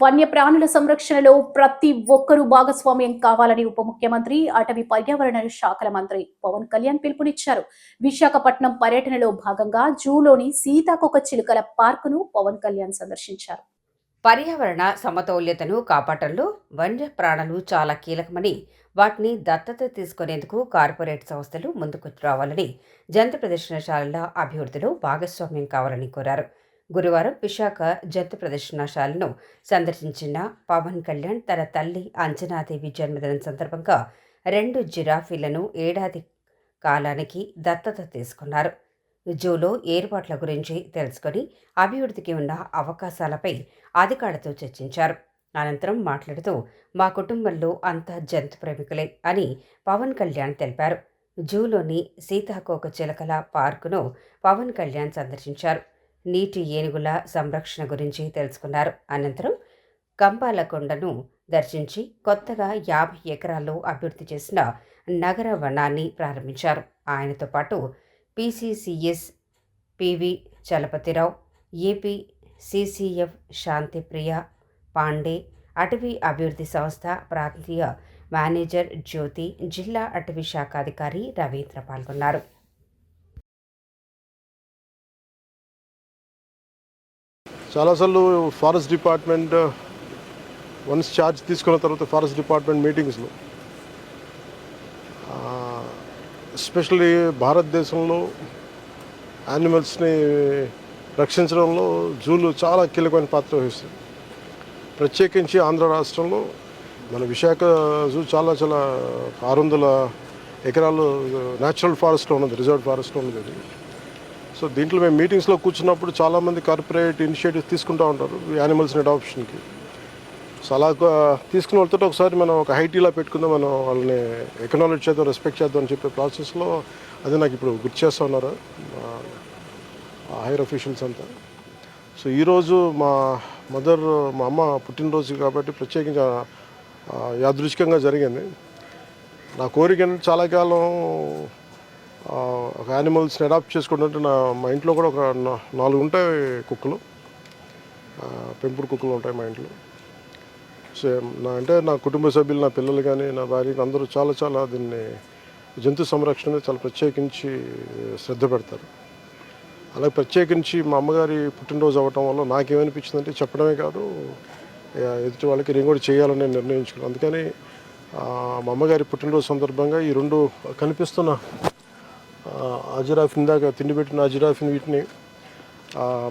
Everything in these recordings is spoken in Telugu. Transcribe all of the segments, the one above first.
వన్యప్రాణుల సంరక్షణలో ప్రతి ఒక్కరూ భాగస్వామ్యం కావాలని ఉప ముఖ్యమంత్రి అటవీ పర్యావరణ శాఖల మంత్రి పవన్ కళ్యాణ్ పిలుపునిచ్చారు. విశాఖపట్నం పర్యటనలో భాగంగా జూలోని సీతాకొక చిలుకల పార్కును పవన్ కళ్యాణ్ సందర్శించారు. పర్యావరణ సమతౌల్యతను కాపాడటంలో వన్యప్రాణులు చాలా కీలకమని వాటిని దత్తత తీసుకునేందుకు కార్పొరేట్ సంస్థలు ముందుకు రావాలని జంతు ప్రదర్శనశాలల అభివృద్ధిలో భాగస్వామ్యం కావాలని కోరారు. గురువారం విశాఖ జంతు ప్రదర్శనశాలను సందర్శించిన పవన్ కళ్యాణ్ తన తల్లి అంజనాదేవి జన్మదినం సందర్భంగా రెండు జిరాఫీలను ఏడాది కాలానికి దత్తత తీసుకున్నారు. జూలో ఏర్పాట్ల గురించి తెలుసుకొని అభివృద్ధికి ఉన్న అవకాశాలపై అధికారులతో చర్చించారు. అనంతరం మాట్లాడుతూ మా కుటుంబంలో అంతా జంతు ప్రేమికులే అని పవన్ కళ్యాణ్ తెలిపారు. జూలోని సీతాకోక చిలకల పార్కును పవన్ కళ్యాణ్ సందర్శించారు. నీటి ఏనుగుల సంరక్షణ గురించి తెలుసుకున్నారు. అనంతరం కంపాలకొండను దర్శించి కొత్తగా యాభై ఎకరాల్లో అభివృద్ధి చేసిన నగర వనాన్ని ప్రారంభించారు. ఆయనతో పాటు PCCS PV Chalapathi Rao AP CCF Shantipriya Pandey అటవీ అభివృద్ధి సంస్థ ప్రాంతీయ మేనేజర్ జ్యోతి జిల్లా అటవీ శాఖ అధికారి రవీంద్ర పాల్గొన్నారు. చాలాసార్లు forest department uh, once charge తీసుకున్న తర్వాత ఫారెస్ట్ డిపార్ట్మెంట్ మీటింగ్స్లో uh, ఎస్పెషల్లీ భారతదేశంలో యానిమల్స్ని రక్షించడంలో జూలు చాలా కీలకమైన పాత్ర వహిస్తుంది. ప్రత్యేకించి ఆంధ్ర రాష్ట్రంలో మన విశాఖ జూ చాలా చాలా ఆరు వందల ఎకరాలు uh, న్యాచురల్ ఫారెస్ట్లో ఉన్నది రిజర్వ్ ఫారెస్ట్లో ఉన్నది సో దీంట్లో మేము మీటింగ్స్లో కూర్చున్నప్పుడు చాలామంది కార్పొరేట్ ఇనిషియేటివ్స్ తీసుకుంటూ ఉంటారు యానిమల్స్ని అడాప్షన్కి సో అలా తీసుకుని తీసుకున్న వాళ్ళతో ఒకసారి మనం ఒక హైటీలా పెట్టుకుందాం మనం వాళ్ళని ఎకనాలజ్ చేద్దాం రెస్పెక్ట్ చేద్దాం అని చెప్పే ప్రాసెస్లో అది నాకు ఇప్పుడు గుర్తు చేస్తూ ఉన్నారు? హైయర్ అఫీషియల్స్ అంతా. సో ఈరోజు మా మదర్ మా అమ్మ పుట్టినరోజు కాబట్టి ప్రత్యేకంగా యాదృచికంగా యాదృచ్ఛికంగా జరిగింది. నా కోరిక చాలా కాలం ఒక యానిమల్స్ని అడాప్ట్ చేసుకుంటుంటే నా మా ఇంట్లో కూడా ఒక నాలుగు ఉంటాయి కుక్కలు. పెంపుడు కుక్కలు ఉంటాయి మా ఇంట్లో. సో నా అంటే నా కుటుంబ సభ్యులు నా పిల్లలు కానీ నా భార్య అందరూ చాలా చాలా దీన్ని జంతు సంరక్షణ చాలా ప్రత్యేకించి శ్రద్ధ పెడతారు. అలాగే ప్రత్యేకించి మా అమ్మగారి పుట్టినరోజు అవ్వటం వల్ల నాకేమనిపించిందంటే చెప్పడమే కాదు ఎదుటి వాళ్ళకి నేను కూడా చేయాలని నేను నిర్ణయించుకున్నాను. అందుకని మా అమ్మగారి పుట్టినరోజు సందర్భంగా ఈ రెండు కనిపిస్తున్న ఆ, దాకా తిండి పెట్టిన ఆ వీటిని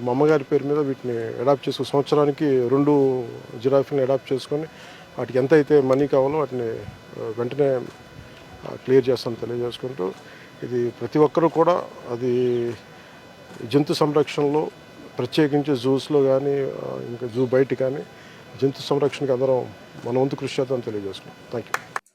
మా అమ్మగారి పేరు మీద వీటిని అడాప్ట్ చేసుకుని సంవత్సరానికి రెండు జిరాఫీని అడాప్ట్ చేసుకొని వాటికి ఎంత అయితే మనీ కావాలో వాటిని వెంటనే క్లియర్ చేస్తాను తెలియజేసుకుంటూ ఇది ప్రతి ఒక్కరూ కూడా అది జంతు సంరక్షణలో ప్రత్యేకించి జూస్లో కానీ ఇంకా జూ బయట కానీ జంతు సంరక్షణకి అందరం మన వంతు కృషి చేద్దాం తెలియజేసుకున్నాం థ్యాంక్ యూ